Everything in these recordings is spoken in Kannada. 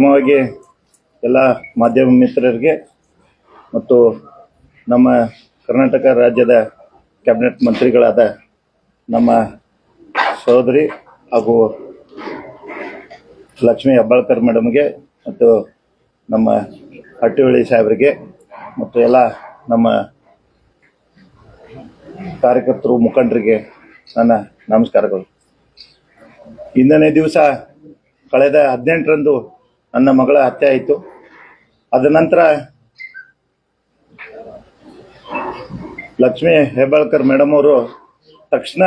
ಪ್ರಥಮವಾಗಿ ಎಲ್ಲ ಮಾಧ್ಯಮ ಮಿತ್ರರಿಗೆ ಮತ್ತು ನಮ್ಮ ಕರ್ನಾಟಕ ರಾಜ್ಯದ ಕ್ಯಾಬಿನೆಟ್ ಮಂತ್ರಿಗಳಾದ ನಮ್ಮ ಸಹೋದರಿ ಹಾಗೂ ಲಕ್ಷ್ಮೀ ಹೆಬ್ಬಾಳ್ಕರ್ ಮೇಡಮ್ಗೆ ಮತ್ತು ನಮ್ಮ ಹಟ್ಟಿಹಳ್ಳಿ ಸಾಹೇಬರಿಗೆ ಮತ್ತು ಎಲ್ಲ ನಮ್ಮ ಕಾರ್ಯಕರ್ತರು ಮುಖಂಡರಿಗೆ ನನ್ನ ನಮಸ್ಕಾರಗಳು. ಇಂದನೇ ದಿವಸ ಕಳೆದ ಹದಿನೆಂಟರಂದು ನನ್ನ ಮಗಳ ಹತ್ಯೆ ಆಯಿತು. ಅದ ನಂತರ ಲಕ್ಷ್ಮೀ ಹೆಬ್ಬಾಳ್ಕರ್ ಮೇಡಮ್ ಅವರು ತಕ್ಷಣ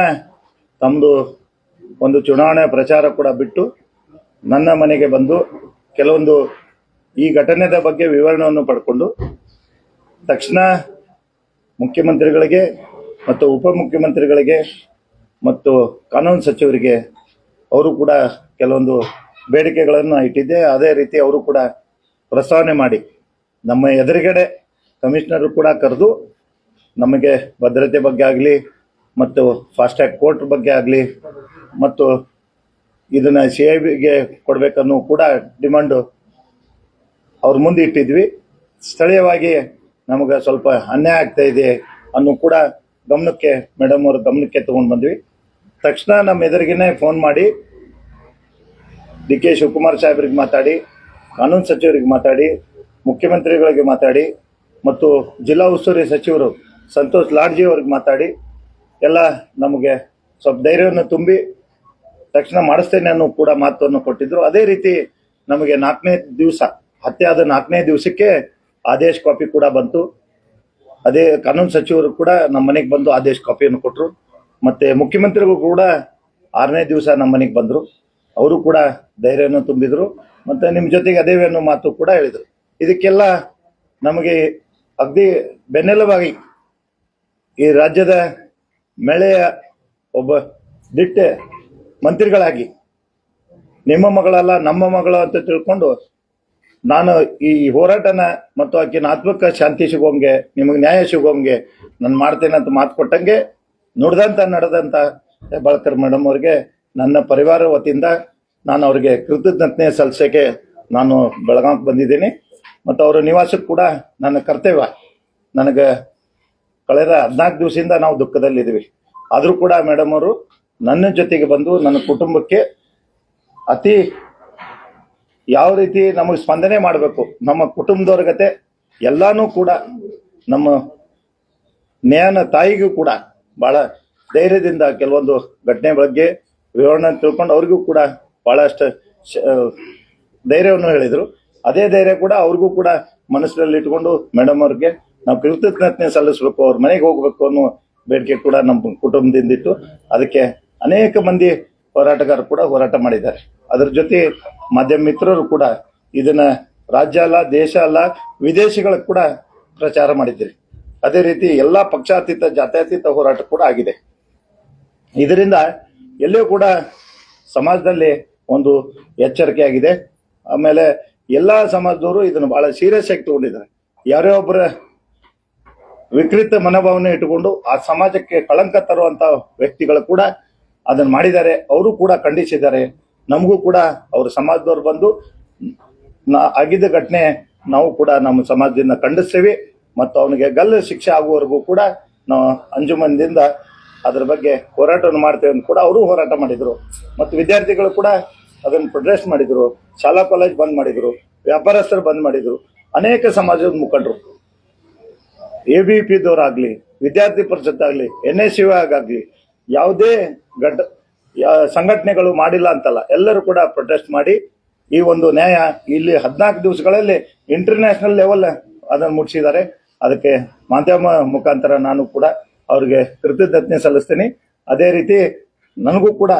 ತಮ್ಮದು ಒಂದು ಚುನಾವಣೆ ಪ್ರಚಾರ ಕೂಡ ಬಿಟ್ಟು ನನ್ನ ಮನೆಗೆ ಬಂದು ಕೆಲವೊಂದು ಈ ಘಟನೆದ ಬಗ್ಗೆ ವಿವರಣೆಯನ್ನು ಪಡ್ಕೊಂಡು ತಕ್ಷಣ ಮುಖ್ಯಮಂತ್ರಿಗಳಿಗೆ ಮತ್ತು ಉಪಮುಖ್ಯಮಂತ್ರಿಗಳಿಗೆ ಮತ್ತು ಕಾನೂನು ಸಚಿವರಿಗೆ ಅವರು ಕೂಡ ಕೆಲವೊಂದು ಬೇಡಿಕೆಗಳನ್ನು ಇಟ್ಟಿದ್ದೆ. ಅದೇ ರೀತಿ ಅವರು ಕೂಡ ಪ್ರಸ್ತಾವನೆ ಮಾಡಿ, ನಮ್ಮ ಎದುರುಗಡೆ ಕಮಿಷನರ್ ಕೂಡ ಕರೆದು ನಮಗೆ ಭದ್ರತೆ ಬಗ್ಗೆ ಆಗಲಿ ಮತ್ತು ಫಾಸ್ಟ್ಯಾಗ್ ಕೋರ್ಟ್ ಬಗ್ಗೆ ಆಗಲಿ ಮತ್ತು ಇದನ್ನು ಸಿ ಐ ಬಿಗೆ ಕೊಡಬೇಕನ್ನೋ ಕೂಡ ಡಿಮಾಂಡು ಅವ್ರ ಮುಂದೆ ಇಟ್ಟಿದ್ವಿ. ಸ್ಥಳೀಯವಾಗಿ ನಮಗೆ ಸ್ವಲ್ಪ ಅನ್ಯಾಯ ಆಗ್ತಾ ಇದೆ ಅನ್ನೋ ಕೂಡ ಗಮನಕ್ಕೆ, ಮೇಡಮ್ ಅವ್ರ ಗಮನಕ್ಕೆ ತಗೊಂಡು ಬಂದ್ವಿ. ತಕ್ಷಣ ನಮ್ಮ ಎದುರಿಗೇನೆ ಫೋನ್ ಮಾಡಿ ಡಿ ಕೆ ಶಿವಕುಮಾರ್ ಸಾಹೇಬರಿಗೆ ಮಾತಾಡಿ, ಕಾನೂನು ಸಚಿವರಿಗೆ ಮಾತಾಡಿ, ಮುಖ್ಯಮಂತ್ರಿಗಳಿಗೆ ಮಾತಾಡಿ, ಮತ್ತು ಜಿಲ್ಲಾ ಉಸ್ತುವಾರಿ ಸಚಿವರು ಸಂತೋಷ್ ಲಾಡ್ಜಿ ಅವ್ರಿಗೆ ಮಾತಾಡಿ, ಎಲ್ಲ ನಮಗೆ ಸ್ವಲ್ಪ ಧೈರ್ಯವನ್ನು ತುಂಬಿ ತಕ್ಷಣ ಮಾಡಿಸ್ತೇನೆ ಅನ್ನೋ ಕೂಡ ಮಾತನ್ನು ಕೊಟ್ಟಿದ್ರು. ಅದೇ ರೀತಿ ನಮಗೆ ನಾಲ್ಕನೇ ದಿವಸ, ಹತ್ಯೆ ಆದ ನಾಲ್ಕನೇ ದಿವಸಕ್ಕೆ ಆದೇಶ ಕಾಪಿ ಕೂಡ ಬಂತು. ಅದೇ ಕಾನೂನು ಸಚಿವರು ಕೂಡ ನಮ್ಮ ಮನೆಗೆ ಬಂದು ಆದೇಶ ಕಾಪಿಯನ್ನು ಕೊಟ್ಟರು ಮತ್ತೆ ಮುಖ್ಯಮಂತ್ರಿಗಳು ಕೂಡ ಆರನೇ ದಿವಸ ನಮ್ಮ ಮನೆಗೆ ಬಂದರು. ಅವರು ಕೂಡ ಧೈರ್ಯವನ್ನು ತುಂಬಿದ್ರು. ಮತ್ತೆ ನಿಮ್ಮ ಜೊತೆಗೆ ಅದೇ ಅನ್ನೋ ಮಾತು ಕೂಡ ಹೇಳಿದರು. ಇದಕ್ಕೆಲ್ಲ ನಮಗೆ ಅಗ್ದಿ ಬೆನ್ನೆಲುಬಾಗಿ ಈ ರಾಜ್ಯದ ಮೇಳೆಯ ಒಬ್ಬ ದಿಟ್ಟ ಮಂತ್ರಿಗಳಾಗಿ ನಿಮ್ಮ ಮಗಳಲ್ಲ, ನಮ್ಮ ಮಗಳು ಅಂತ ತಿಳ್ಕೊಂಡು ನಾನು ಈ ಹೋರಾಟನ ಮತ್ತು ಆಕಿನ ಆತ್ಮಕ ಶಾಂತಿ ಸಿಗೋಂಗೆ ನಿಮಗೆ ನ್ಯಾಯ ಸಿಗೋಂಗೆ ನಾನು ಮಾಡ್ತೇನೆ ಅಂತ ಮಾತು ಕೊಟ್ಟಂಗೆ, ನುಡ್ದಂತ, ನಡೆದಂತ ಹೆಬ್ಬಾಳ್ಕರ್ ಮೇಡಮ್ ಅವ್ರಿಗೆ ನನ್ನ ಪರಿವಾರ ವತಿಯಿಂದ ನಾನು ಅವರಿಗೆ ಕೃತಜ್ಞತೆ ಸಲ್ಲಿಸೋಕೆ ನಾನು ಬೆಳಗಾವಿಗೆ ಬಂದಿದ್ದೀನಿ. ಮತ್ತು ಅವರ ನಿವಾಸಕ್ಕೆ ಕೂಡ ನನ್ನ ಕರ್ತವ್ಯ. ನನಗೆ ಕಳೆದ ಹದಿನಾಲ್ಕು ದಿವಸದಿಂದ ನಾವು ದುಃಖದಲ್ಲಿದ್ದೀವಿ. ಆದರೂ ಕೂಡ ಮೇಡಮ್ ಅವರು ನನ್ನ ಜೊತೆಗೆ ಬಂದು ನನ್ನ ಕುಟುಂಬಕ್ಕೆ ಅತಿ ಯಾವ ರೀತಿ ನಮಗೆ ಸ್ಪಂದನೆ ಮಾಡಬೇಕು, ನಮ್ಮ ಕುಟುಂಬದವ್ರ ಗತೆ ಎಲ್ಲಾನು ಕೂಡ, ನಮ್ಮ ನ್ಯಾಯನ ತಾಯಿಗೂ ಕೂಡ ಬಹಳ ಧೈರ್ಯದಿಂದ ಕೆಲವೊಂದು ಘಟನೆ ಬಗ್ಗೆ ವಿವರಣೆ ತಿಳ್ಕೊಂಡು ಅವ್ರಿಗೂ ಕೂಡ ಬಹಳಷ್ಟು ಶ- ಧೈರ್ಯವನ್ನು ಹೇಳಿದರು. ಅದೇ ಧೈರ್ಯ ಕೂಡ ಅವ್ರಿಗೂ ಕೂಡ ಮನಸ್ಸಿನಲ್ಲಿ ಇಟ್ಕೊಂಡು ಮೇಡಮ್ ಅವ್ರಿಗೆ ನಾವು ಕೃತಜ್ಞತೆ ಸಲ್ಲಿಸಬೇಕು, ಅವ್ರ ಮನೆಗೆ ಹೋಗ್ಬೇಕು ಅನ್ನೋ ಬೇಡಿಕೆ ಕೂಡ ನಮ್ಮ ಕುಟುಂಬದಿಂದ ಇತ್ತು. ಅದಕ್ಕೆ ಅನೇಕ ಮಂದಿ ಹೋರಾಟಗಾರರು ಕೂಡ ಹೋರಾಟ ಮಾಡಿದ್ದಾರೆ. ಅದರ ಜೊತೆ ಮಾಧ್ಯಮ ಮಿತ್ರರು ಕೂಡ ಇದನ್ನ ರಾಜ್ಯ ಅಲ್ಲ, ದೇಶ ಅಲ್ಲ ವಿದೇಶಗಳಿಗೆ ಕೂಡ ಪ್ರಚಾರ ಮಾಡಿದ್ದೀರಿ ಅದೇ ರೀತಿ ಎಲ್ಲಾ ಪಕ್ಷಾತೀತ, ಜಾತ್ಯತೀತ ಹೋರಾಟ ಕೂಡ ಆಗಿದೆ. ಇದರಿಂದ ಎಲ್ಲಿಯೂ ಕೂಡ ಸಮಾಜದಲ್ಲಿ ಒಂದು ಎಚ್ಚರಿಕೆ ಆಗಿದೆ ಆಮೇಲೆ ಎಲ್ಲ ಸಮಾಜದವರು ಇದನ್ನು ಬಹಳ ಸೀರಿಯಸ್ ಆಗಿ ತಗೊಂಡಿದ್ದಾರೆ. ಯಾರೇ ಒಬ್ಬರ ವಿಕೃತ ಮನೋಭಾವನೆ ಇಟ್ಟುಕೊಂಡು ಆ ಸಮಾಜಕ್ಕೆ ಕಳಂಕ ತರುವಂತ ವ್ಯಕ್ತಿಗಳು ಕೂಡ ಅದನ್ನು ಮಾಡಿದ್ದಾರೆ. ಅವರು ಕೂಡ ಖಂಡಿಸಿದ್ದಾರೆ. ನಮಗೂ ಕೂಡ ಅವರು ಸಮಾಜದವ್ರು ಬಂದು ಆಗಿದ್ದ ಘಟನೆ ನಾವು ಕೂಡ ನಮ್ಮ ಸಮಾಜದಿಂದ ಖಂಡಿಸ್ತೇವೆ. ಮತ್ತು ಅವನಿಗೆ ಗಲ್ಲು ಶಿಕ್ಷೆ ಆಗುವವರೆಗೂ ಕೂಡ ನಾವು ಅಂಜುಮನದಿಂದ ಅದ್ರ ಬಗ್ಗೆ ಹೋರಾಟವನ್ನು ಮಾಡ್ತೇವೆ ಅಂತ ಕೂಡ ಅವರು ಹೋರಾಟ ಮಾಡಿದ್ರು. ಮತ್ತು ವಿದ್ಯಾರ್ಥಿಗಳು ಕೂಡ ಅದನ್ನು ಪ್ರೊಟೆಸ್ಟ್ ಮಾಡಿದ್ರು. ಶಾಲಾ ಕಾಲೇಜ್ ಬಂದ್ ಮಾಡಿದ್ರು. ವ್ಯಾಪಾರಸ್ಥರು ಬಂದ್ ಮಾಡಿದ್ರು. ಅನೇಕ ಸಮಾಜದ ಮುಖಂಡರು. ಎ ಬಿ ಪಿ ದವರಾಗ್ಲಿ ವಿದ್ಯಾರ್ಥಿ ಪರಿಷತ್ ಆಗ್ಲಿ ಎನ್ ಎಸ್ ಯು ಆಗಲಿ ಯಾವುದೇ ಘಟ ಸಂಘಟನೆಗಳು ಮಾಡಿಲ್ಲ ಅಂತಲ್ಲ, ಎಲ್ಲರೂ ಕೂಡ ಪ್ರೊಟೆಸ್ಟ್ ಮಾಡಿ ಈ ಒಂದು ನ್ಯಾಯ ಇಲ್ಲಿ ಹದಿನಾಲ್ಕು ದಿವಸಗಳಲ್ಲಿ ಇಂಟರ್ನ್ಯಾಷನಲ್ ಲೆವೆಲ್ ಅದನ್ನು ಮುಟ್ಟಿಸಿದ್ದಾರೆ ಅದಕ್ಕೆ ಮಾಧ್ಯಮ ಮುಖಾಂತರ ನಾನು ಕೂಡ ಅವ್ರಿಗೆ ಕೃತಜ್ಞತೆ ಸಲ್ಲಿಸ್ತೀನಿ. ಅದೇ ರೀತಿ ನನಗೂ ಕೂಡ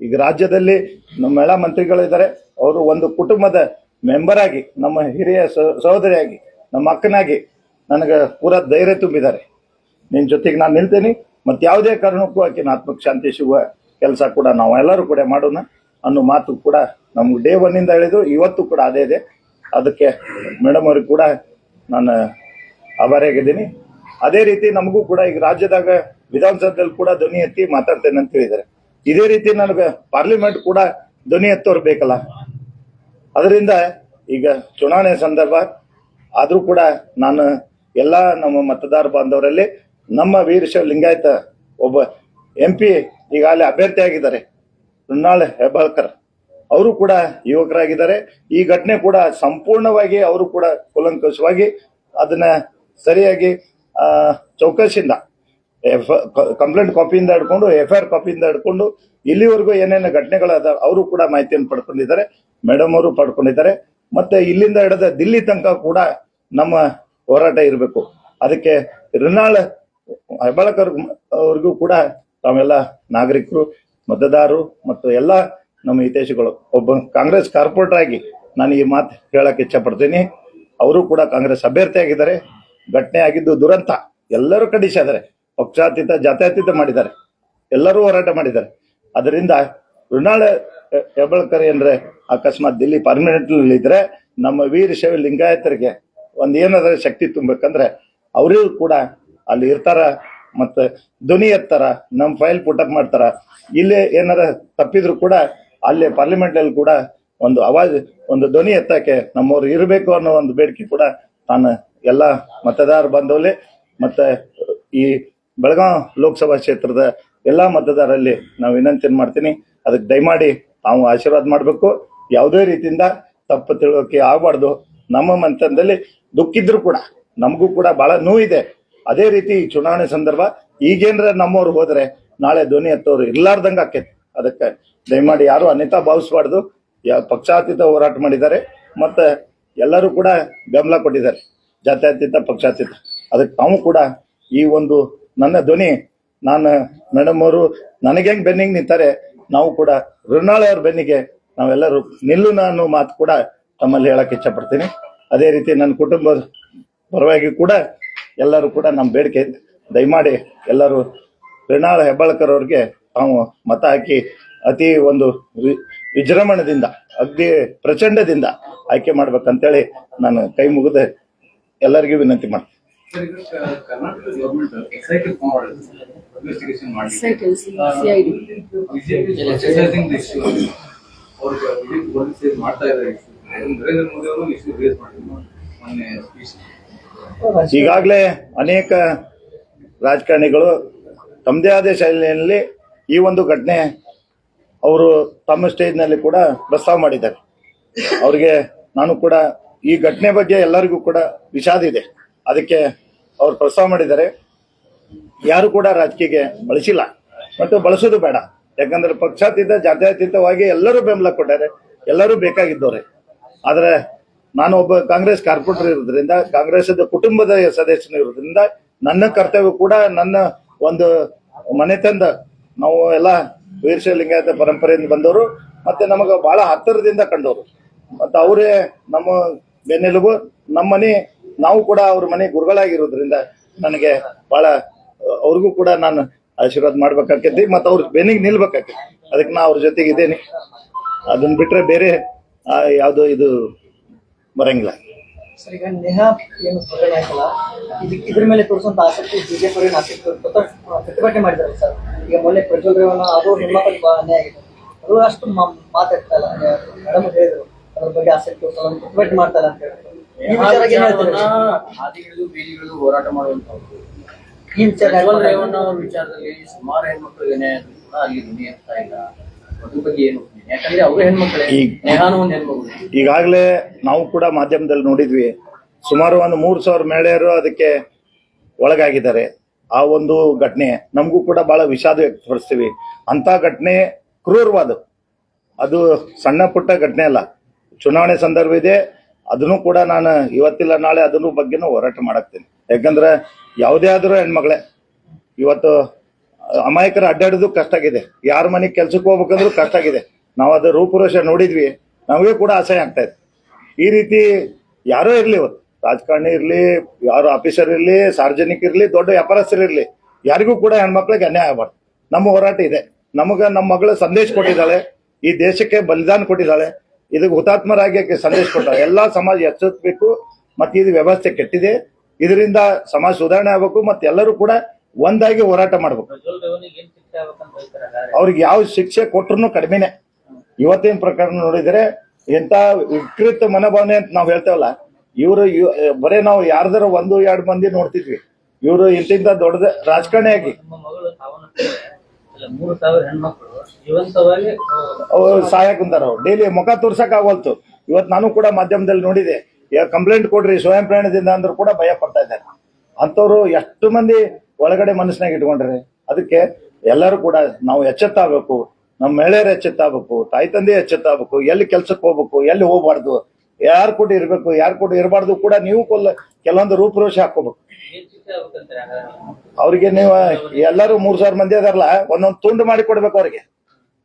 ಈಗ ರಾಜ್ಯದಲ್ಲಿ ನಮ್ಮ ಎಲ್ಲ ಮಂತ್ರಿಗಳಿದ್ದಾರೆ ಅವರು ಒಂದು ಕುಟುಂಬದ ಮೆಂಬರ್ ಆಗಿ, ನಮ್ಮ ಹಿರಿಯ ಸಹ- ಸಹೋದರಿಯಾಗಿ, ನಮ್ಮ ಅಕ್ಕನಾಗಿ ನನಗೆ ಪೂರಾ ಧೈರ್ಯ ತುಂಬಿದ್ದಾರೆ. ನಿನ್ನ ಜೊತೆಗೆ ನಾನು ನಿಲ್ತೇನೆ. ಮತ್ತೆ ಯಾವುದೇ ಕಾರಣಕ್ಕೂ ಆಕಿನ ಆತ್ಮಕ್ಕೆ ಶಾಂತಿ ಸಿಗುವ ಕೆಲಸ ಕೂಡ ನಾವೆಲ್ಲರೂ ಕೂಡ ಮಾಡೋಣ ಅನ್ನೋ ಮಾತು ಕೂಡ ನಮ್ಗೆ ಡೇ ಒನ್ನಿಂದ ಹೇಳಿದ್ರು. ಇವತ್ತು ಕೂಡ ಅದೇ ಇದೆ. ಅದಕ್ಕೆ ಮೇಡಮ್ ಅವ್ರಿಗೆ ಕೂಡ ನಾನು ಆಭಾರಿಯಾಗಿದ್ದೀನಿ. ಅದೇ ರೀತಿ ನಮಗೂ ಕೂಡ ಈಗ ರಾಜ್ಯದಾಗ ವಿಧಾನಸಭೆಯಲ್ಲಿ ಕೂಡ ಧ್ವನಿ ಎತ್ತಿ ಮಾತಾಡ್ತೇನೆ ಅಂತ ಹೇಳಿದ್ದಾರೆ. ಇದೇ ರೀತಿ ನನಗೆ ಪಾರ್ಲಿಮೆಂಟ್ ಕೂಡ ಧ್ವನಿ ಎತ್ತೋರು ಬೇಕಲ್ಲ ಅದರಿಂದ ಈಗ ಚುನಾವಣೆ ಸಂದರ್ಭ, ಆದರೂ ಕೂಡ ನಾನು ಎಲ್ಲ ನಮ್ಮ ಮತದಾರ ಬಾಂಧವರಲ್ಲಿ ನಮ್ಮ ವೀರಶೈವ ಲಿಂಗಾಯತ ಒಬ್ಬ ಎಂ ಪಿ ಈಗಾಗಲೇ ಅಭ್ಯರ್ಥಿ ಆಗಿದ್ದಾರೆ ಮೃಣಾಲ್ ಹೆಬ್ಬಾಳ್ಕರ್. ಅವರು ಕೂಡ ಯುವಕರಾಗಿದ್ದಾರೆ. ಈ ಘಟನೆ ಕೂಡ ಸಂಪೂರ್ಣವಾಗಿ ಅವರು ಕೂಡ ಕೂಲಂಕಷವಾಗಿ ಅದನ್ನ ಸರಿಯಾಗಿ ಆ, ಚೌಕಶಿಂದ ಎಫ್ ಕಂಪ್ಲೇಂಟ್ ಕಾಪಿಯಿಂದ ಹಿಡ್ಕೊಂಡು ಎಫ್ ಐ ಆರ್ ಕಾಪಿಯಿಂದ ಹಿಡ್ಕೊಂಡು ಇಲ್ಲಿವರೆಗೂ ಏನೇನು ಘಟನೆಗಳಾದ ಅವರು ಕೂಡ ಮಾಹಿತಿಯನ್ನು ಪಡ್ಕೊಂಡಿದ್ದಾರೆ ಮೇಡಮ್ ಅವರು ಪಡ್ಕೊಂಡಿದ್ದಾರೆ ಮತ್ತೆ ಇಲ್ಲಿಂದ ಹಿಡಿದ ದಿಲ್ಲಿ ತನಕ ಕೂಡ ನಮ್ಮ ಹೋರಾಟ ಇರಬೇಕು. ಅದಕ್ಕೆ ರಿನಾಳ್ ಹೆಬ್ಬಾಳಕರ್ ಅವ್ರಿಗೂ ಕೂಡ ತಾವೆಲ್ಲ ನಾಗರಿಕರು ಮತದಾರರು ಮತ್ತು ಎಲ್ಲ ನಮ್ಮ ಹಿತೈಷಿಗಳು ಒಬ್ಬ ಕಾಂಗ್ರೆಸ್ ಕಾರ್ಪೊರೇಟರ್ ಆಗಿ ನಾನು ಈ ಮಾತು ಹೇಳಕ್ಕೆ ಇಚ್ಛೆ ಪಡ್ತೀನಿ. ಅವರು ಕೂಡ ಕಾಂಗ್ರೆಸ್ ಅಭ್ಯರ್ಥಿ ಆಗಿದ್ದಾರೆ. ಘಟನೆ ಆಗಿದ್ದು ದುರಂತ. ಎಲ್ಲರೂ ಖಂಡಿಸಿದ್ದಾರೆ ಪಕ್ಷಾತೀತ, ಜಾತ್ಯತೀತ ಮಾಡಿದ್ದಾರೆ. ಎಲ್ಲರೂ ಹೋರಾಟ ಮಾಡಿದ್ದಾರೆ. ಅದರಿಂದ ಮೃಣಾಳ ಹೆಬ್ಬಳ್ಕರ್ ಏನ್ರೆ ಅಕಸ್ಮಾತ್ ದಿಲ್ಲಿ ಪರ್ಮನೆಂಟ್ ಇದ್ರೆ ನಮ್ಮ ವೀರಶೈವ ಲಿಂಗಾಯತರಿಗೆ ಒಂದು ಏನಾದ್ರೆ ಶಕ್ತಿ ತುಂಬಬೇಕಂದ್ರೆ ಅವರಿಗೂ ಕೂಡ ಅಲ್ಲಿ ಇರ್ತಾರ ಮತ್ತೆ ಧ್ವನಿ ಎತ್ತಾರ ನಮ್ಮ ಫೈಲ್ ಪುಟಪ್ ಮಾಡ್ತಾರ. ಇಲ್ಲೇ ಏನಾರ ತಪ್ಪಿದ್ರು ಕೂಡ ಅಲ್ಲಿ ಪಾರ್ಲಿಮೆಂಟ್ ಅಲ್ಲಿ ಕೂಡ ಒಂದು ಅವಾಜ್ ಒಂದು ಧ್ವನಿ ಎತ್ತಕ್ಕೆ ನಮ್ಮವ್ರು ಇರಬೇಕು ಅನ್ನೋ ಒಂದು ಬೇಡಿಕೆ ಕೂಡ ನಾನು ಎಲ್ಲ ಮತದಾರ ಬಂದವಲ್ಲಿ ಮತ್ತು ಈ ಬೆಳಗಾವ್ ಲೋಕಸಭಾ ಕ್ಷೇತ್ರದ ಎಲ್ಲಾ ಮತದಾರರಲ್ಲಿ ನಾವು ವಿನಂತಿಯನ್ನು ಮಾಡ್ತೀನಿ ಅದಕ್ಕೆ ದಯಮಾಡಿ ತಾವು ಆಶೀರ್ವಾದ ಮಾಡಬೇಕು. ಯಾವುದೇ ರೀತಿಯಿಂದ ತಪ್ಪು ತಿಳುವಳಿಕೆ ಆಗಬಾರ್ದು. ನಮ್ಮ ಮಂತನದಲ್ಲಿ ದುಃಖಿದ್ರು ಕೂಡ, ನಮಗೂ ಕೂಡ ಬಹಳ ನೋವಿದೆ. ಅದೇ ರೀತಿ ಈ ಚುನಾವಣೆ ಸಂದರ್ಭ, ಈಗೇನರ ನಮ್ಮವ್ರು ಹೋದರೆ ನಾಳೆ ಧ್ವನಿ ಎತ್ತೋರು ಇರ್ಲಾರ್ದಂಗೆ ಆಕೈತಿ. ಅದಕ್ಕೆ ದಯಮಾಡಿ ಯಾರು ಅನಿತಾ ಭಾವಿಸ್ಬಾರ್ದು ಪಕ್ಷಾತೀತ ಹೋರಾಟ ಮಾಡಿದ್ದಾರೆ, ಮತ್ತೆ ಎಲ್ಲರೂ ಕೂಡ ಬೆಂಬಲ ಕೊಟ್ಟಿದ್ದಾರೆ. ಜಾತ್ಯತೀತ, ಪಕ್ಷಾತೀತ. ಅದಕ್ಕೆ ತಾವು ಕೂಡ ಈ ಒಂದು ನನ್ನ ಧ್ವನಿ, ನಾನು ಮೇಡಮ್ ಅವರು ನನಗೆ ಹೆಂಗೆ ಬೆನ್ನಿಗೆ ನಿಂತಾರೆ, ನಾವು ಕೂಡ ಅವ್ರ ಬೆನ್ನಿಗೆ ನಾವೆಲ್ಲರೂ ನಿಲ್ಲುನ ಅನ್ನೋ ಮಾತು ಕೂಡ ತಮ್ಮಲ್ಲಿ ಹೇಳಕ್ಕೆ ಇಚ್ಛಪಡ್ತೀನಿ ಅದೇ ರೀತಿ ನನ್ನ ಕುಟುಂಬದ ಪರವಾಗಿ ಕೂಡ ಎಲ್ಲರೂ ಕೂಡ ನಮ್ಮ ಬೇಡಿಕೆ, ದಯಮಾಡಿ ಎಲ್ಲರೂ ಋಣಾಳ ಹೆಬ್ಬಾಳ್ಕರ್ ಅವ್ರಿಗೆ ತಾವು ಮತ ಹಾಕಿ ಅತಿ ಒಂದು ವಿಜೃಂಭಣದಿಂದ ಅಗ್ದಿ ಪ್ರಚಂಡದಿಂದ ಆಯ್ಕೆ ಮಾಡ್ಬೇಕಂತೇಳಿ ನಾನು ಕೈ ಮುಗಿದು ಎಲ್ಲರಿಗೂ ವಿನಂತಿ ಮಾಡ್ತೀನಿ. ಈಗಾಗಲೇ ಅನೇಕ ರಾಜಕಾರಣಿಗಳು ತಮ್ಮದೇ ಆದ ಶೈಲಿಯಲ್ಲಿ ಈ ಒಂದು ಘಟನೆ ಅವರು ತಮ್ಮ ಸ್ಟೇಜ್ನಲ್ಲಿ ಕೂಡ ಪ್ರಸ್ತಾವ ಮಾಡಿದ್ದಾರೆ. ಅವರಿಗೆ ನಾನು ಕೂಡ ಈ ಘಟನೆ ಬಗ್ಗೆ ಎಲ್ಲರಿಗೂ ಕೂಡ ವಿಷಾದ ಇದೆ. ಅದಕ್ಕೆ ಅವ್ರು ಪ್ರಸ್ತಾವ ಮಾಡಿದ್ದಾರೆ. ಯಾರು ಕೂಡ ರಾಜಕೀಯಕ್ಕೆ ಬಳಸಿಲ್ಲ. ಮತ್ತು ಬಳಸೋದು ಬೇಡ. ಯಾಕಂದ್ರೆ ಪಕ್ಷಾತೀತ, ಜಾತ್ಯತೀತವಾಗಿ ಎಲ್ಲರೂ ಬೆಂಬಲ ಕೊಟ್ಟಾರೆ ಎಲ್ಲರೂ ಬೇಕಾಗಿದ್ದವ್ರೆ. ಆದ್ರೆ ನಾನು ಒಬ್ಬ ಕಾಂಗ್ರೆಸ್ ಕಾರ್ಪೊರೇಟರ್ ಇರೋದ್ರಿಂದ ಕಾಂಗ್ರೆಸ್ ಕುಟುಂಬದ ಸದಸ್ಯನು ಇರೋದ್ರಿಂದ ನನ್ನ ಕರ್ತವ್ಯ ಕೂಡ ನನ್ನ ಒಂದು ಮನೆತಂದ ನಾವು ಎಲ್ಲ ವೀರಶೈವ ಲಿಂಗಾಯತ ಪರಂಪರೆಯಿಂದ ಬಂದವರು, ಮತ್ತೆ ನಮಗೆ ಬಹಳ ಹತ್ತಿರದಿಂದ ಕಂಡವರು. ಮತ್ತೆ ಅವರೇ ನಮ್ಮ ಬೆನ್ನೆಲುಬು. ನಮ್ಮ ಮನೆ, ನಾವು ಕೂಡ ಅವ್ರ ಮನೆ ಗುರುಗಳಾಗಿರೋದ್ರಿಂದ ನನಗೆ ಬಹಳ, ಅವ್ರಿಗೂ ಕೂಡ ನಾನು ಆಶೀರ್ವಾದ ಮಾಡ್ಬೇಕಾಕೈತಿ ಮತ್ತೆ ಅವ್ರ ಬೆನ್ನಿಗೆ ನಿಲ್ಬೇಕಾಕೈತಿ ಅದಕ್ಕೆ ನಾ ಅವ್ರ ಜೊತೆಗೆ ಇದ್ದೇನೆ. ಅದನ್ನ ಬಿಟ್ರೆ ಬೇರೆ ಯಾವುದು ಇದು ಬರಂಗಿಲ್ಲ. ಸರ್, ಈಗ ಏನು ಇದ್ರ ಮೇಲೆ ತೋರಿಸುವಂತ ಆಸಕ್ತಿ ಬಿಜೆಪಿ ಆಸಕ್ತಿ ಪ್ರತಿಭಟನೆ ಸರ್. ಈಗ ಮೊನ್ನೆ ಪ್ರಜ್ವಲ್ ರೇವಣ್ಣ ಅದು ಹೆಣ್ಮಕ್ಳಿಗೆ ಅಷ್ಟು ಮಾತಾಡ್ತಾ ಮೇಡಮ್ ಹೇಳಿದ್ರು. ಅದ್ರ ಬಗ್ಗೆ ಆಸಕ್ತಿ ಮಾಡ್ತಾರೆ ಅಂತ ಹೇಳಿ ಈ ವಿಚಾರ ಏನ್ ಹೇಳ್ತೀರಿ? ಹಾದಿಗಿಳಿದು ಬೀದಿಗಿಳಿದು ಹೋರಾಟ ಮಾಡುವಂತವ್ರು ಈ ವಿಚಾರ ಪ್ರಜ್ವಲ್ ರೇವಣ್ಣ ಅವ್ರ ವಿಚಾರದಲ್ಲಿ ಸುಮಾರು ಹೆಣ್ಮಕ್ಳಿಗೆ ನ್ಯಾಯ ಆದ್ರೂ ಕೂಡ ಅಲ್ಲಿ ಧ್ವನಿ ಎತ್ತಾ ಇಲ್ಲ. ಅದ್ರ ಬಗ್ಗೆ ಏನು opinion? ಯಾಕಂದ್ರೆ ಅವರು ಹೆಣ್ಮಕ್ಳೇ ಈ- ನೇಹಾನು ಒಂದ್ ಹೆಣ್ಮಗಳು ಈಗಾಗಲೇ ನಾವು ಕೂಡ ಮಾಧ್ಯಮದಲ್ಲಿ ನೋಡಿದ್ವಿ. ಸುಮಾರು ಒಂದು ಮೂರು ಸಾವಿರ ಮಹಿಳೆಯರು ಅದಕ್ಕೆ ಒಳಗಾಗಿದ್ದಾರೆ. ಆ ಒಂದು ಘಟನೆ. ನಮಗೂ ಕೂಡ ಬಹಳ ವಿಷಾದ ವ್ಯಕ್ತಪಡಿಸ್ತೀವಿ. ಅಂತ ಘಟನೆ ಕ್ರೂರವಾದ ಅದು ಸಣ್ಣ ಪುಟ್ಟ ಘಟನೆ ಅಲ್ಲ. ಚುನಾವಣೆ ಸಂದರ್ಭ ಇದೆ, ಅದನ್ನು ಕೂಡ ನಾನು ಇವತ್ತಿಲ್ಲ, ನಾಳೆ ಅದನ್ನು ಬಗ್ಗೆನೂ ಹೋರಾಟ ಮಾಡಾಕ್ತೀನಿ. ಯಾಕಂದ್ರೆ ಯಾವುದೇ ಆದರೂ ಹೆಣ್ಮಗಳೇ ಇವತ್ತು ಅಮಾಯಕರ ಅಡ್ಡಾಡೋದು ಕಷ್ಟ ಆಗಿದೆ. ಯಾರ ಮನೆಗೆ ಕೆಲ್ಸಕ್ಕೆ ಹೋಗ್ಬೇಕಂದ್ರೂ ಕಷ್ಟ ಆಗಿದೆ. ನಾವು ಅದು ರೂಪುರೇಷ ನೋಡಿದ್ವಿ, ನಮಗೆ ಕೂಡ ಅಸಹ್ಯ ಆಗ್ತಾ ಇದೆ. ಈ ರೀತಿ ಯಾರೋ ಇರಲಿ ಇವತ್ತು, ರಾಜಕಾರಣಿ ಇರಲಿ, ಯಾರು ಆಫೀಸರ್ ಇರಲಿ, ಸಾರ್ವಜನಿಕ ಇರಲಿ, ದೊಡ್ಡ ವ್ಯಾಪಾರಸ್ಥರು ಇರ್ಲಿ, ಯಾರಿಗೂ ಕೂಡ ಹೆಣ್ಮಕ್ಳಿಗೆ ಅನ್ಯಾಯ ಆಗಬಾರ್ದು. ನಮ್ಮ ಹೋರಾಟ ಇದೆ. ನಮಗೆ ನಮ್ಮ ಮಗಳು ಸಂದೇಶ ಕೊಟ್ಟಿದ್ದಾಳೆ, ಈ ದೇಶಕ್ಕೆ ಬಲಿದಾನ ಕೊಟ್ಟಿದ್ದಾಳೆ ಇದಕ್ಕೆ ಹುತಾತ್ಮರಾಗಿ ಸಂದೇಶ ಕೊಟ್ಟಾಳೆ. ಎಲ್ಲಾ ಸಮಾಜ ಎಚ್ಚೆತ್ತಬೇಕು, ಮತ್ತೆ ಇದು ವ್ಯವಸ್ಥೆ ಕೆಟ್ಟಿದೆ. ಇದರಿಂದ ಸಮಾಜ ಸುಧಾರಣೆ ಆಗ್ಬೇಕು, ಮತ್ತೆ ಎಲ್ಲರೂ ಕೂಡ ಒಂದಾಗಿ ಹೋರಾಟ ಮಾಡ್ಬೇಕು. ಅವ್ರಿಗೆ ಯಾವ ಶಿಕ್ಷೆ ಕೊಟ್ಟರು ಕಡಿಮೆನೆ. ಇವತ್ತಿನ ಪ್ರಕರಣ ನೋಡಿದರೆ ಎಂತ ವಿಕೃತ ಮನೋಭಾವನೆ ಅಂತ ನಾವು ಹೇಳ್ತೇವಲ್ಲ, ಇವರು ಬರೇ ನಾವು ಯಾರ್ದಾರ ಒಂದು, ಎರಡು ಮಂದಿ ನೋಡ್ತಿದ್ವಿ. ಇವರು ಇಂತಿಂತ ದೊಡ್ಡದ ರಾಜಕಾರಣಿಯಾಗಿ ಅವ್ರು ಸಹಾಯ ಕುಂತಾರ ಅವ್ರು. ಡೈಲಿ ಮುಖ ತೋರ್ಸಕ್ ಆಗವಲ್ತು ಇವತ್ತು ನಾನು ಕೂಡ ಮಾಧ್ಯಮದಲ್ಲಿ ನೋಡಿದೆ. ಕಂಪ್ಲೇಂಟ್ ಕೊಡ್ರಿ ಸ್ವಯಂ ಪ್ರೇರಣದಿಂದ ಅಂದ್ರೂ ಕೂಡ ಭಯ ಪಡ್ತಾ ಇದ್ದಾರೆ. ಅಂಥವ್ರು ಎಷ್ಟು ಮಂದಿ ಒಳಗಡೆ ಮನಸ್ಸಿನಾಗ ಇಟ್ಕೊಂಡ್ರೆ? ಅದಕ್ಕೆ ಎಲ್ಲರೂ ಕೂಡ ನಾವು ಎಚ್ಚೆತ್ತಾಗಬೇಕು. ನಮ್ಮ ಮಹಿಳೆಯರು ಎಚ್ಚೆತ್ತಾಗಬೇಕು. ತಾಯಿ ತಂದೆ ಎಚ್ಚೆತ್ತಾಗಬೇಕು. ಎಲ್ಲಿ ಕೆಲ್ಸಕ್ಕೆ ಹೋಗ್ಬೇಕು, ಎಲ್ಲಿ ಹೋಗ್ಬಾರ್ದು? ಯಾರು ಕೂಡ ಇರಬೇಕು, ಯಾರು ಕೂಡ ಇರಬಾರ್ದು ಕೂಡ ನೀವು ಕೊಲ್ಲ ಕೆಲವೊಂದು ರೂಪುರೇಷೆ ಹಾಕೋಬೇಕು ಅವ್ರಿಗೆ ನೀವು, ಎಲ್ಲರೂ ಮೂರ್ ಸಾವಿರ ಮಂದಿ ಅದಾರಲ್ಲ, ಒಂದೊಂದು ತುಂಡು ಮಾಡಿ ಕೊಡ್ಬೇಕು ಅವ್ರಿಗೆ.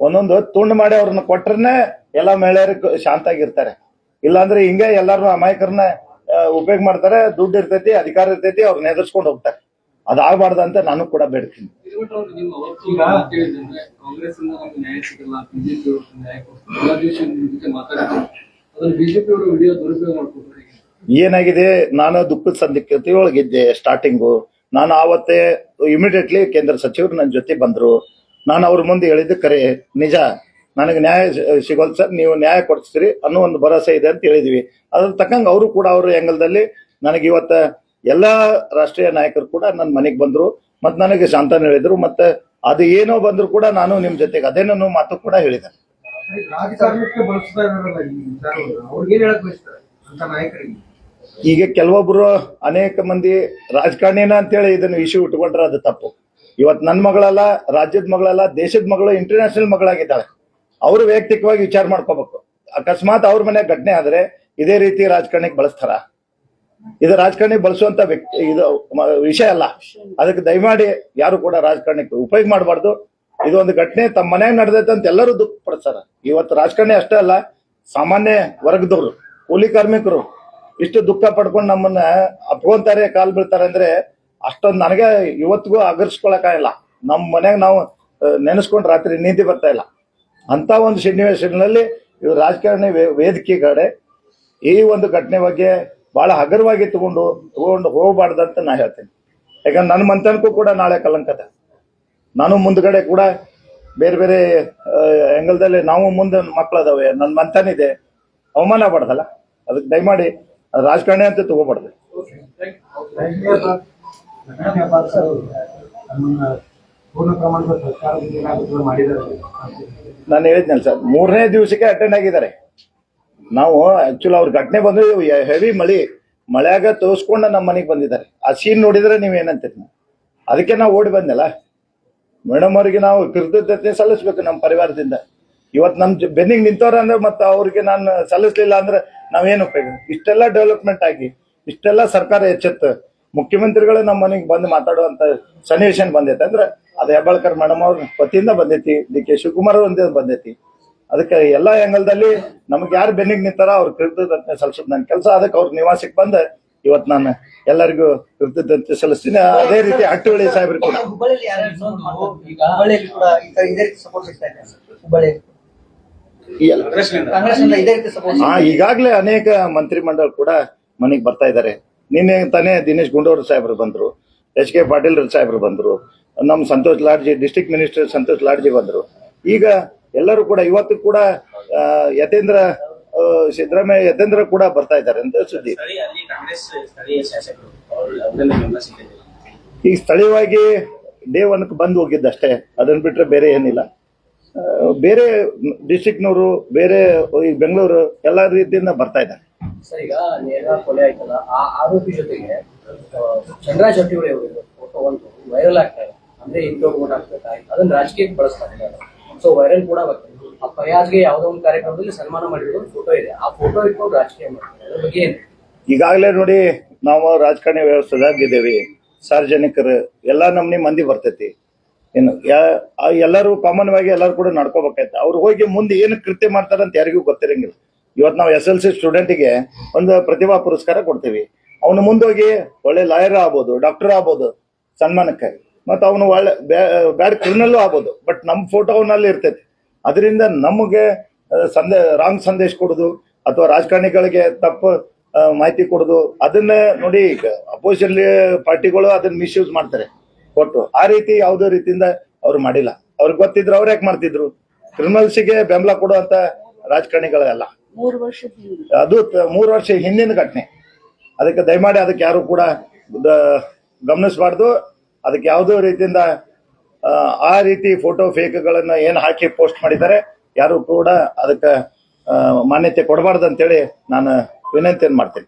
ಒಂದೊಂದು ತುಂಡು ಮಾಡಿ ಅವ್ರನ್ನ ಕೊಟ್ರನೆ ಎಲ್ಲಾ ಮಹಿಳೆಯರು ಶಾಂತ ಆಗಿರ್ತಾರೆ ಇಲ್ಲಾಂದ್ರೆ ಹಿಂಗೆ ಎಲ್ಲಾರು ಅಮಾಯಕರನ್ನ ಉಪಯೋಗ ಮಾಡ್ತಾರೆ, ದುಡ್ಡು ಇರ್ತೈತಿ, ಅಧಿಕಾರ ಇರ್ತೈತಿ, ಅವ್ರನ್ನ ಎದುರ್ಸ್ಕೊಂಡು ಹೋಗ್ತಾರೆ. ಅದಾಗಬಾರ್ದು ಅಂತ ನಾನು ಕೂಡ ಬೇಡ್ತೀನಿ. ಕಾಂಗ್ರೆಸ್ ಏನಾಗಿದೆ? ನಾನು ದುಃಖದ ಸಂದಿಗ್ಧತೆ ಒಳಗಿದ್ದೆ ಸ್ಟಾರ್ಟಿಂಗು ನಾನು ಆವತ್ತೇ ಇಮಿಡಿಯೇಟ್ಲಿ ಕೇಂದ್ರ ಸಚಿವರು ನನ್ನ ಜೊತೆ ಬಂದರು. ನಾನು ಅವ್ರ ಮುಂದೆ ಹೇಳಿದ್ದು ಕರೆ. ನಿಜ, ನನಗೆ ನ್ಯಾಯ ಸಿಗೋದು ಸರ್, ನೀವು ನ್ಯಾಯ ಕೊಡಿಸ್ತೀರಿ ಅನ್ನೋ ಒಂದು ಭರವಸೆ ಇದೆ ಅಂತ ಹೇಳಿದ್ವಿ. ಅದ್ರ ತಕ್ಕಂಗೆ ಅವರು ಕೂಡ ಅವ್ರ ಆಂಗಲ್ದಲ್ಲಿ ನನಗೆ ಇವತ್ತು ಎಲ್ಲಾ ರಾಷ್ಟ್ರೀಯ ನಾಯಕರು ಕೂಡ ನನ್ನ ಮನೆಗೆ ಬಂದರು. ಮತ್ತು ನನಗೆ ಶಾಂತನ ಹೇಳಿದರು. ಮತ್ತು ಅದು ಏನೋ ಬಂದರೂ ಕೂಡ ನಾನು ನಿಮ್ಮ ಜೊತೆಗೆ ಅದೇನೋ ಮಾತು ಕೂಡ ಹೇಳಿದೆ. ಅಂತ ನಾಯಕರಿಗೆ? ಈಗ ಕೆಲವೊಬ್ರು ಅನೇಕ ಮಂದಿ ರಾಜಕಾರಣಿನ ಅಂತೇಳಿ ಇದನ್ನ ಇಶ್ಯೂ ಇಟ್ಕೊಂಡ್ರೆ ಅದು ತಪ್ಪು. ಇವತ್ ನನ್ನ ಮಗಳಲ್ಲ, ರಾಜ್ಯದ ಮಗಳಲ್ಲ, ದೇಶದ ಮಗಳು ಇಂಟರ್ನ್ಯಾಷನಲ್ ಮಗಳಾಗಿದ್ದಾಳೆ. ಅವರು ವೈಯಕ್ತಿಕವಾಗಿ ವಿಚಾರ ಮಾಡ್ಕೋಬೇಕು. ಅಕಸ್ಮಾತ್ ಅವ್ರ ಮನೆ ಘಟನೆ ಆದ್ರೆ ಇದೇ ರೀತಿ ರಾಜಕಾರಣಿಗೆ ಬಳಸ್ತಾರ? ಇದು ರಾಜಕಾರಣಿ ಬಳಸುವಂತ ವ್ಯಕ್ತಿ, ಇದು ವಿಷಯ ಅಲ್ಲ. ಅದಕ್ಕೆ ದಯಮಾಡಿ ಯಾರು ಕೂಡ ರಾಜಕಾರಣಕ್ಕೆ ಉಪಯೋಗ ಮಾಡಬಾರ್ದು. ಇದು ಒಂದು ಘಟನೆ ತಮ್ಮ ಮನೆಯಾಗ ನಡೆದೈತೆ ಅಂತ ಎಲ್ಲರೂ ದುಃಖ ಪಡ್ತಾರ. ಇವತ್ತು ರಾಜಕಾರಣಿ ಅಷ್ಟೇ ಅಲ್ಲ, ಸಾಮಾನ್ಯ ವರ್ಗದವರು, ಕೂಲಿ ಕಾರ್ಮಿಕರು ಇಷ್ಟು ದುಃಖ ಪಡ್ಕೊಂಡು ನಮ್ಮನ್ನ ಅಪ್ಕೊಂತಾರೆ ಕಾಲ್ ಬೀಳ್ತಾರೆ ಅಂದ್ರೆ ಅಷ್ಟೊಂದು ನನಗೆ ಇವತ್ತಿಗೂ ಇಲ್ಲ ನಮ್ಮ ಮನ್ಯಾಗ ನಾವು ನೆನೆಸ್ಕೊಂಡು ರಾತ್ರಿ ನೀತಿ ಬರ್ತಾ ಇಲ್ಲ. ಅಂತ ಒಂದು ಸನ್ನಿವೇಶಗಳಲ್ಲಿ ಇವ್ರು ರಾಜಕಾರಣಿ ವೇದಿಕೆ ಕಡೆ ಈ ಒಂದು ಘಟನೆ ಬಗ್ಗೆ ಬಹಳ ಹಗರವಾಗಿ ತಗೊಂಡು ತಗೊಂಡು ಹೋಗಬಾರ್ದಂತ ನಾ ಹೇಳ್ತೇನೆ. ಯಾಕಂದ್ರೆ ನನ್ನ ಮಂತನಕ್ಕೂ ಕೂಡ ನಾಳೆ ಕಲಂಕದ ನಾನು ಮುಂದ್ಗಡೆ ಕೂಡ ಬೇರೆ ಬೇರೆ ಆಂಗಲ್ದಲ್ಲಿ ನಾವು ಮುಂದೆ ಮಕ್ಕಳದಾವೆ. ನನ್ನ ಮಂತನ ಇದೆ ಅವಮಾನ ಪಡ್ದಲ್ಲ ಅದಕ್ಕೆ ದಯಮಾಡಿ ರಾಜಕಾರಣಿ ಅಂತ ತಗೋಬಾರ್ದು. ನಾನು ಹೇಳಿದ್ನಲ್ಲ ಸರ್, ಮೂರನೇ ದಿವಸಕ್ಕೆ ಅಟೆಂಡ್ ಆಗಿದ್ದಾರೆ. ನಾವು ಆಕ್ಚುಲಿ ಅವ್ರ ಘಟನೆ ಬಂದು ಹೆವಿ ಮಳಿ, ಮಳೆಯಾಗ ತೋರಿಸ್ಕೊಂಡು ನಮ್ಮ ಮನೆಗೆ ಬಂದಿದ್ದಾರೆ. ಆ ಸೀನ್ ನೋಡಿದ್ರೆ ನೀವು ಏನಂತೀರಿ ಅದಕ್ಕೆ ನಾವು ಓಡಿ ಬಂದಲ್ಲ ಮೇಡಮ್ ಅವರಿಗೆ ನಾವು ಕೃತಜ್ಞತೆ ಸಲ್ಲಿಸ್ಬೇಕು ನಮ್ಮ ಪರಿವಾರದಿಂದ. ಇವತ್ತು ನಮ್ಮ ಬೆನ್ನಿಗೆ ನಿಂತವ್ರ ಅಂದ್ರೆ ಮತ್ತೆ ಅವ್ರಿಗೆ ನಾನು ಸಲ್ಲಿಸ್ಲಿಲ್ಲ ಅಂದ್ರೆ ನಾವೇನು ಉಪಯೋಗ? ಇಷ್ಟೆಲ್ಲ ಡೆವಲಪ್ಮೆಂಟ್ ಆಗಿ, ಇಷ್ಟೆಲ್ಲ ಸರ್ಕಾರ ಎಚ್ಚೆತ್ತು. ಮುಖ್ಯಮಂತ್ರಿಗಳು ನಮ್ಮ ಮನೆಗೆ ಬಂದು ಮಾತಾಡುವಂತ ಸನ್ನಿವೇಶನ್ ಬಂದೈತೆ. ಅಂದ್ರೆ ಅದು ಹೆಬ್ಬಾಳ್ಕರ್ ಮೇಡಮ್ ಅವ್ರ ವತಿಯಿಂದ ಬಂದೈತಿ, ಡಿ ಕೆ ಶಿವಕುಮಾರ್ ಒಂದೇ ಬಂದೈತಿ. ಅದಕ್ಕೆ ಎಲ್ಲಾ ಆಂಗಲ್ದಲ್ಲಿ ನಮ್ಗೆ ಯಾರು ಬೆನ್ನಿಗೆ ನಿಂತಾರ ಅವ್ರ ಕೃತಜ್ಞತೆ ಸಲ್ಲಿಸೋದು ನನ್ನ ಕೆಲಸ. ಅದಕ್ಕೆ ಅವ್ರ ನಿವಾಸಕ್ಕೆ ಬಂದ ಇವತ್ತು ನಾನು ಎಲ್ಲರಿಗೂ ಕೃತಜ್ಞತೆ ಸಲ್ಲಿಸ್ತೀನಿ. ಅದೇ ರೀತಿ ಹಟ್ಟುವಳಿ ಸಾಹೇಬ್ರು ಕೂಡ. ಈಗಾಗಲೇ ಅನೇಕ ಮಂತ್ರಿ ಮಂಡಳ ಕೂಡ ಮನೆಗೆ ಬರ್ತಾ ಇದ್ದಾರೆ. ನಿನ್ನೆ ತಾನೇ ದಿನೇಶ್ ಗುಂಡೂರು ಸಾಹೇಬರು ಬಂದ್ರು ಎಚ್ ಕೆ ಪಾಟೀಲ್ ಸಾಹೇಬರು ಬಂದ್ರು ನಮ್ಮ Santosh Lodgy district minister Santosh Lodgy ಬಂದ್ರು. ಈಗ ಎಲ್ಲರೂ ಕೂಡ ಇವತ್ತು ಕೂಡ ಆ, ಯತೇಂದ್ರ ಸಿದ್ದರಾಮಯ್ಯ ಯತೇಂದ್ರ ಕೂಡ ಬರ್ತಾ ಇದ್ದಾರೆ ಅಂತ ಸುದ್ದಿ. ಈಗ ಸ್ಥಳೀಯವಾಗಿ ಡೇ ಒನ್ಕ್ ಬಂದು ಹೋಗಿದ್ದಷ್ಟೇ. ಅದನ್ನ ಬಿಟ್ರೆ ಬೇರೆ ಏನಿಲ್ಲ. ಬೇರೆ ಡಿಸ್ಟ್ರಿಕ್ಟ್ನವರು ಬೇರೆ ಈ ಬೆಂಗಳೂರು ಎಲ್ಲ ರೀತಿಯಿಂದ ಬರ್ತಾ ಇದ್ದಾರೆ. ಸರ್ ಈಗ ನೇರ ಕೊಲೆ ಆಯ್ತಲ್ಲ ಆ ಆರೋಪಿ ಜೊತೆಗೆ ಫೋಟೋ ಒಂದು ವೈರಲ್ ಆಗ್ತಾ ಇದೆ. ಅಂದ್ರೆ ಅದನ್ನ ರಾಜಕೀಯಕ್ಕೆ ಬಳಸ್ತಾ ಇದ್ದಾರೆ. ಸೊ ವೈರಲ್ ಕೂಡ ಬರ್ತದೆ ಆ ಫಯಾಜ್ಗೆ ಯಾವುದೋ ಒಂದು ಕಾರ್ಯಕ್ರಮದಲ್ಲಿ ಸನ್ಮಾನ ಮಾಡಿರೋ ಒಂದು ಫೋಟೋ ಇದೆ. ಆ ಫೋಟೋ ಇಟ್ಕೊಂಡು ರಾಜಕೀಯ ಮಾಡ್ತಾರೆ. ಈಗಾಗಲೇ ನೋಡಿ ನಾವು ರಾಜಕಾರಣಿ ವ್ಯವಸ್ಥೆದಾಗಿದ್ದೇವೆ ಸಾರ್ವಜನಿಕರು, ಎಲ್ಲ ನಮ್ನಿ ಮಂದಿ ಬರ್ತೈತಿ. ಏನು ಎಲ್ಲರೂ ಕಾಮನ್ ಆಗಿ ಎಲ್ಲರೂ ಕೂಡ ನಡ್ಕೋಬೇಕಾಯ್ತು. ಅವ್ರು ಹೋಗಿ ಮುಂದೆ ಏನು ಕೃತ್ಯ ಮಾಡ್ತಾರೆ ಅಂತ ಯಾರಿಗೂ ಗೊತ್ತಿರಂಗಿಲ್ಲ. ಇವತ್ತು ನಾವು ಎಸ್ ಎಲ್ ಸಿ ಸ್ಟೂಡೆಂಟಿಗೆ ಒಂದು ಪ್ರತಿಭಾ ಪುರಸ್ಕಾರ ಕೊಡ್ತೀವಿ. ಅವನು ಮುಂದೋಗಿ ಒಳ್ಳೆ ಲಾಯರ್ ಆಗ್ಬೋದು ಡಾಕ್ಟರ್ ಆಗ್ಬೋದು ಸನ್ಮಾನಕ್ಕಾಗಿ ಮತ್ತು ಅವನು ಒಳ್ಳೆ ಬ್ಯಾಡ್ ಕ್ರಿಮಿನಲ್ಲು ಆಗ್ಬೋದು. ಬಟ್ ನಮ್ಮ ಫೋಟೋ ಅವನಲ್ಲಿ ಇರ್ತೈತಿ ಅದರಿಂದ ನಮಗೆ ಸಂದೇ ರಾಂಗ್ ಸಂದೇಶ ಕೊಡೋದು ಅಥವಾ ರಾಜಕಾರಣಿಗಳಿಗೆ ತಪ್ಪು ಮಾಹಿತಿ ಕೊಡೋದು ಅದನ್ನ ನೋಡಿ ಈಗ ಅಪೋಸಿಷನ್ ಪಾರ್ಟಿಗಳು ಅದನ್ನ ಮಿಸ್ಯೂಸ್ ಮಾಡ್ತಾರೆ. ಕೊಟ್ಟು ಆ ರೀತಿ ಯಾವುದೇ ರೀತಿಯಿಂದ ಅವ್ರು ಮಾಡಿಲ್ಲ. ಅವ್ರಿಗೆ ಗೊತ್ತಿದ್ರು ಅವ್ರು ಯಾಕೆ ಮಾಡ್ತಿದ್ರು? ಕ್ರಿಮಿನಲ್ಸಿಗೆ ಬೆಂಬಲ ಕೊಡುವಂತ ರಾಜಕಾರಣಿಗಳಲ್ಲ ಮೂರು ವರ್ಷ ಹಿಂದೆ. ಅದು ಮೂರು ವರ್ಷ ಹಿಂದಿನ ಘಟನೆ. ಅದಕ್ಕೆ ದಯಮಾಡಿ ಅದಕ್ಕೆ ಯಾರು ಕೂಡ ಗಮನಿಸಬಾರ್ದು. ಅದಕ್ಕೆ ಯಾವುದೋ ರೀತಿಯಿಂದ ಆ, ರೀತಿ ಫೋಟೋ ಫೇಕ್ಗಳನ್ನ ಏನು ಹಾಕಿ ಪೋಸ್ಟ್ ಮಾಡಿದ್ದಾರೆ ಯಾರು ಕೂಡ ಅದಕ್ಕೆ ಮಾನ್ಯತೆ ಕೊಡಬಾರ್ದು ಅಂತೇಳಿ ನಾನು ವಿನಂತಿಯನ್ನು ಮಾಡ್ತೀನಿ.